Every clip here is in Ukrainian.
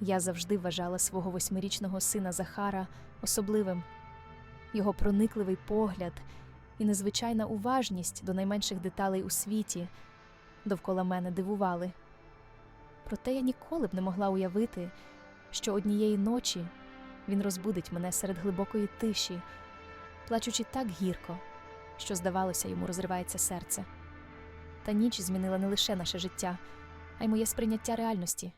Я завжди вважала свого восьмирічного сина Захара особливим. Його проникливий погляд і незвичайна уважність до найменших деталей у світі довкола мене дивували. Проте я ніколи б не могла уявити, що однієї ночі він розбудить мене серед глибокої тиші, плачучи так гірко, що, здавалося, йому розривається серце. Та ніч змінила не лише наше життя, а й моє сприйняття реальності.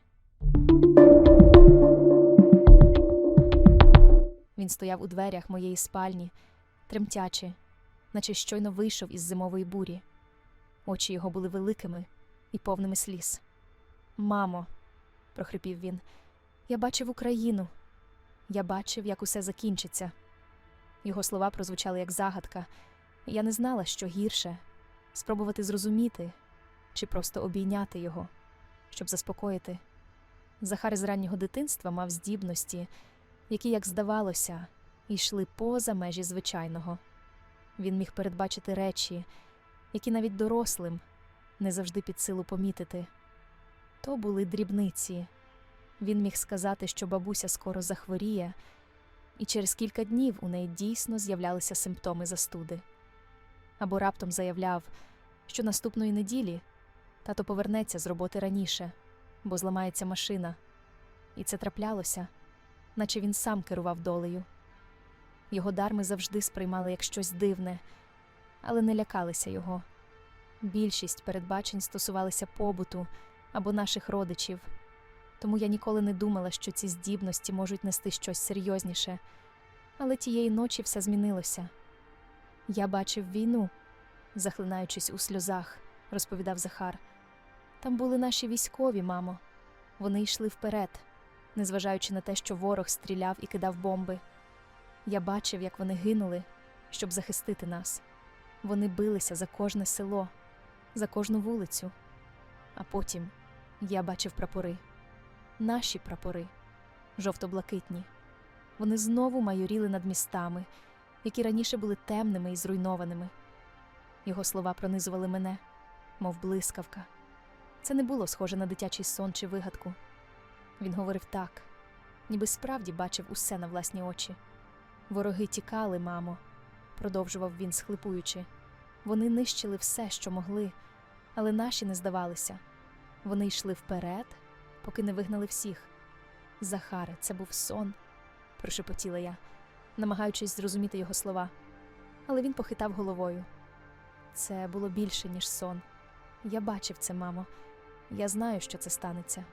Він стояв у дверях моєї спальні, тремтячи, наче щойно вийшов із зимової бурі. Очі його були великими і повними сліз. Мамо, прохрипів він, я бачив Україну. Я бачив, як усе закінчиться. Його слова прозвучали як загадка, і я не знала, що гірше спробувати зрозуміти чи просто обійняти його, щоб заспокоїти. Захар з раннього дитинства мав здібності, які, як здавалося, йшли поза межі звичайного. Він міг передбачити речі, які навіть дорослим не завжди під силу помітити. То були дрібниці. Він міг сказати, що бабуся скоро захворіє, і через кілька днів у неї дійсно з'являлися симптоми застуди. Або раптом заявляв, що наступної неділі тато повернеться з роботи раніше, бо зламається машина. І це траплялося, наче він сам керував долею. Його дар ми завжди сприймали як щось дивне, але не лякалися його. Більшість передбачень стосувалися побуту або наших родичів, тому я ніколи не думала, що ці здібності можуть нести щось серйозніше. Але тієї ночі все змінилося. Я бачив війну, захлинаючись у сльозах, розповідав Захар. Там були наші військові, мамо. Вони йшли вперед, незважаючи на те, що ворог стріляв і кидав бомби. Я бачив, як вони гинули, щоб захистити нас. Вони билися за кожне село, за кожну вулицю. А потім я бачив прапори, наші прапори, жовто-блакитні. Вони знову майоріли над містами, які раніше були темними і зруйнованими. Його слова пронизували мене, мов блискавка. Це не було схоже на дитячий сон чи вигадку. Він говорив так, ніби справді бачив усе на власні очі. Вороги тікали, мамо, продовжував він, схлипуючи. Вони нищили все, що могли, але наші не здавалися. Вони йшли вперед, поки не вигнали всіх. Захаре, це був сон, прошепотіла я, намагаючись зрозуміти його слова. Але він похитав головою. Це було більше, ніж сон. Я бачив це, мамо. Я знаю, що це станеться.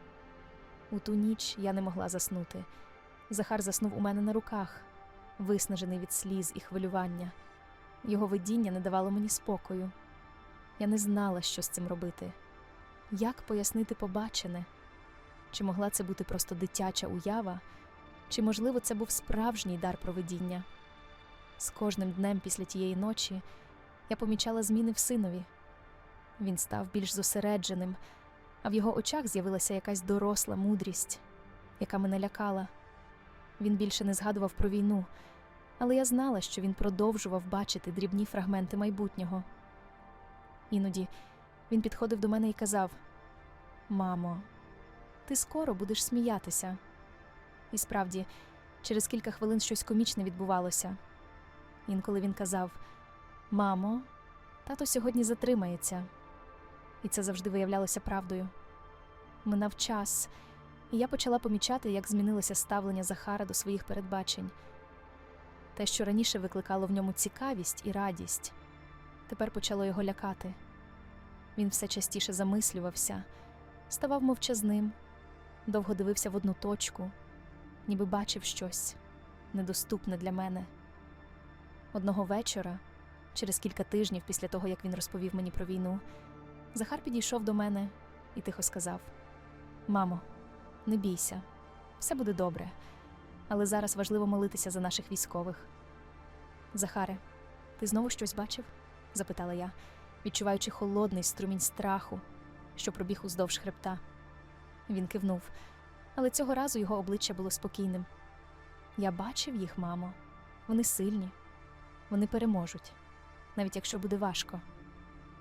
У ту ніч я не могла заснути. Захар заснув у мене на руках, виснажений від сліз і хвилювання. Його видіння не давало мені спокою. Я не знала, що з цим робити. Як пояснити побачене? Чи могла це бути просто дитяча уява, чи, можливо, це був справжній дар провидіння? З кожним днем після тієї ночі я помічала зміни в синові. Він став більш зосередженим, а в його очах з'явилася якась доросла мудрість, яка мене лякала. Він більше не згадував про війну, але я знала, що він продовжував бачити дрібні фрагменти майбутнього. Іноді він підходив до мене і казав: Мамо, ти скоро будеш сміятися. І справді, через кілька хвилин щось комічне відбувалося. Інколи він казав: Мамо, тато сьогодні затримається. І це завжди виявлялося правдою. Минав час, і я почала помічати, як змінилося ставлення Захара до своїх передбачень. Те, що раніше викликало в ньому цікавість і радість, тепер почало його лякати. Він все частіше замислювався, ставав мовчазним, довго дивився в одну точку, ніби бачив щось недоступне для мене. Одного вечора, через кілька тижнів після того, як він розповів мені про війну, Захар підійшов до мене і тихо сказав: Мамо, не бійся, все буде добре, але зараз важливо молитися за наших військових. Захаре, ти знову щось бачив? запитала я, відчуваючи холодний струмінь страху, що пробіг уздовж хребта. Він кивнув, але цього разу його обличчя було спокійним. Я бачив їх, мамо. Вони сильні, вони переможуть, навіть якщо буде важко,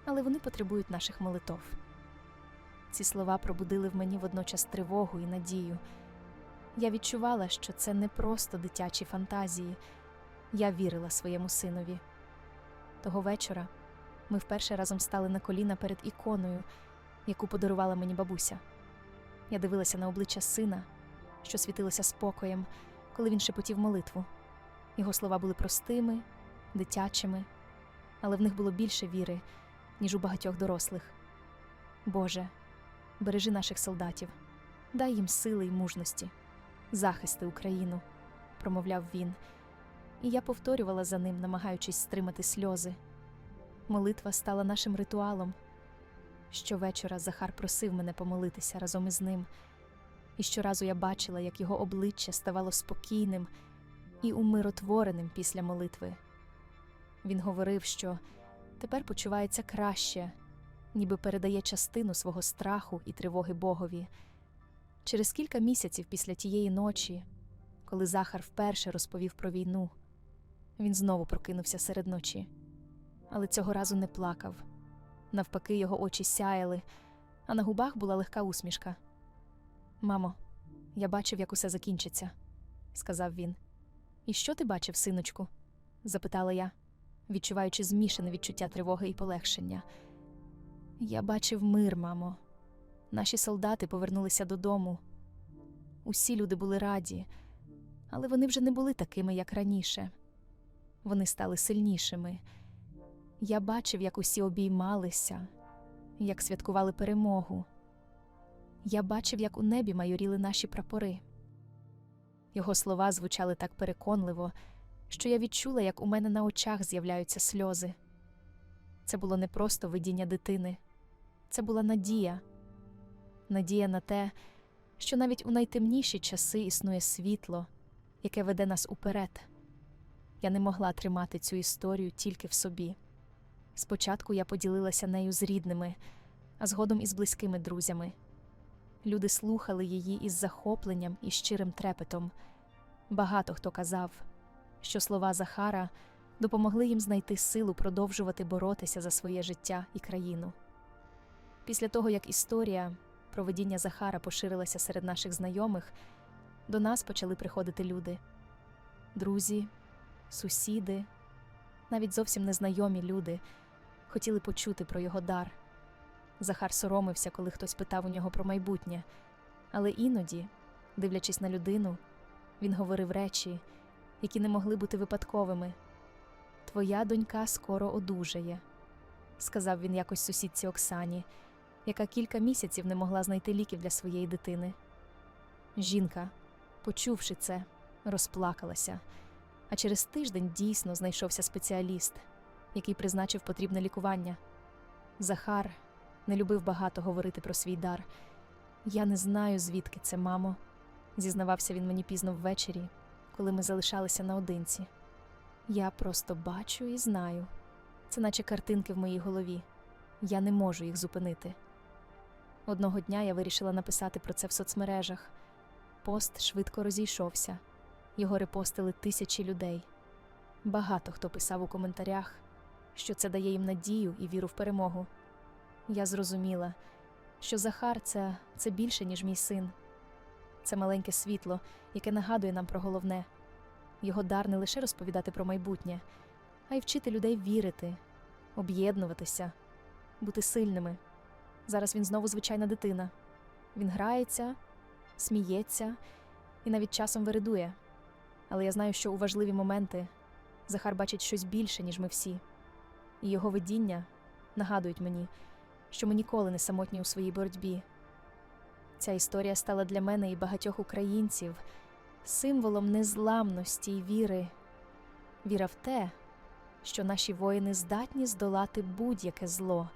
але вони потребують наших молитов. Ці слова пробудили в мені водночас тривогу і надію. Я відчувала, що це не просто дитячі фантазії. Я вірила своєму синові. Того вечора ми вперше разом стали на коліна перед іконою, яку подарувала мені бабуся. Я дивилася на обличчя сина, що світилося спокоєм, коли він шепотів молитву. Його слова були простими, дитячими, але в них було більше віри, ніж у багатьох дорослих. Боже, бережи наших солдатів, дай їм сили й мужності, захисти Україну, промовляв він, і я повторювала за ним, намагаючись стримати сльози. Молитва стала нашим ритуалом. Щовечора Захар просив мене помолитися разом із ним, і щоразу я бачила, як його обличчя ставало спокійним і умиротвореним після молитви. Він говорив, що тепер почувається краще, ніби передає частину свого страху і тривоги Богові. Через кілька місяців після тієї ночі, коли Захар вперше розповів про війну, він знову прокинувся серед ночі, але цього разу не плакав. Навпаки, його очі сяяли, а на губах була легка усмішка. Мамо, я бачив, як усе закінчиться, сказав він. І що ти бачив, синочку? запитала я, відчуваючи змішане відчуття тривоги і полегшення. Я бачив мир, мамо. Наші солдати повернулися додому. Усі люди були раді, але вони вже не були такими, як раніше. Вони стали сильнішими. Я бачив, як усі обіймалися, як святкували перемогу. Я бачив, як у небі майоріли наші прапори. Його слова звучали так переконливо, що я відчула, як у мене на очах з'являються сльози. Це було не просто видіння дитини, це була надія, надія на те, що навіть у найтемніші часи існує світло, яке веде нас уперед. Я не могла тримати цю історію тільки в собі. Спочатку я поділилася нею з рідними, а згодом із близькими друзями. Люди слухали її із захопленням і щирим трепетом. Багато хто казав, що слова Захара допомогли їм знайти силу продовжувати боротися за своє життя і країну. Після того, як історія про видіння Захара поширилася серед наших знайомих, до нас почали приходити люди друзі, сусіди, навіть зовсім незнайомі люди хотіли почути про його дар. Захар соромився, коли хтось питав у нього про майбутнє, але іноді, дивлячись на людину, він говорив речі, які не могли бути випадковими. Твоя донька скоро одужає, сказав він якось сусідці Оксані, яка кілька місяців не могла знайти ліків для своєї дитини. Жінка, почувши це, розплакалася, а через тиждень дійсно знайшовся спеціаліст, який призначив потрібне лікування. Захар не любив багато говорити про свій дар. Я не знаю, звідки це, мамо, зізнавався він мені пізно ввечері, коли ми залишалися наодинці. Я просто бачу і знаю. Це наче картинки в моїй голові. Я не можу їх зупинити. Одного дня я вирішила написати про це в соцмережах. Пост швидко розійшовся. Його репостили тисячі людей. Багато хто писав у коментарях, що це дає їм надію і віру в перемогу. Я зрозуміла, що Захар це, це більше, ніж мій син. Це маленьке світло, яке нагадує нам про головне. Його дар не лише розповідати про майбутнє, а й вчити людей вірити, об'єднуватися, бути сильними. Зараз він знову звичайна дитина. Він грається, сміється і навіть часом виридує. Але я знаю, що у важливі моменти Захар бачить щось більше, ніж ми всі, і його видіння нагадують мені, що ми ніколи не самотні у своїй боротьбі. Ця історія стала для мене і багатьох українців символом незламності й віри, віра в те, що наші воїни здатні здолати будь-яке зло,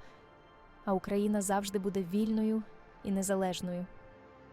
а Україна завжди буде вільною і незалежною.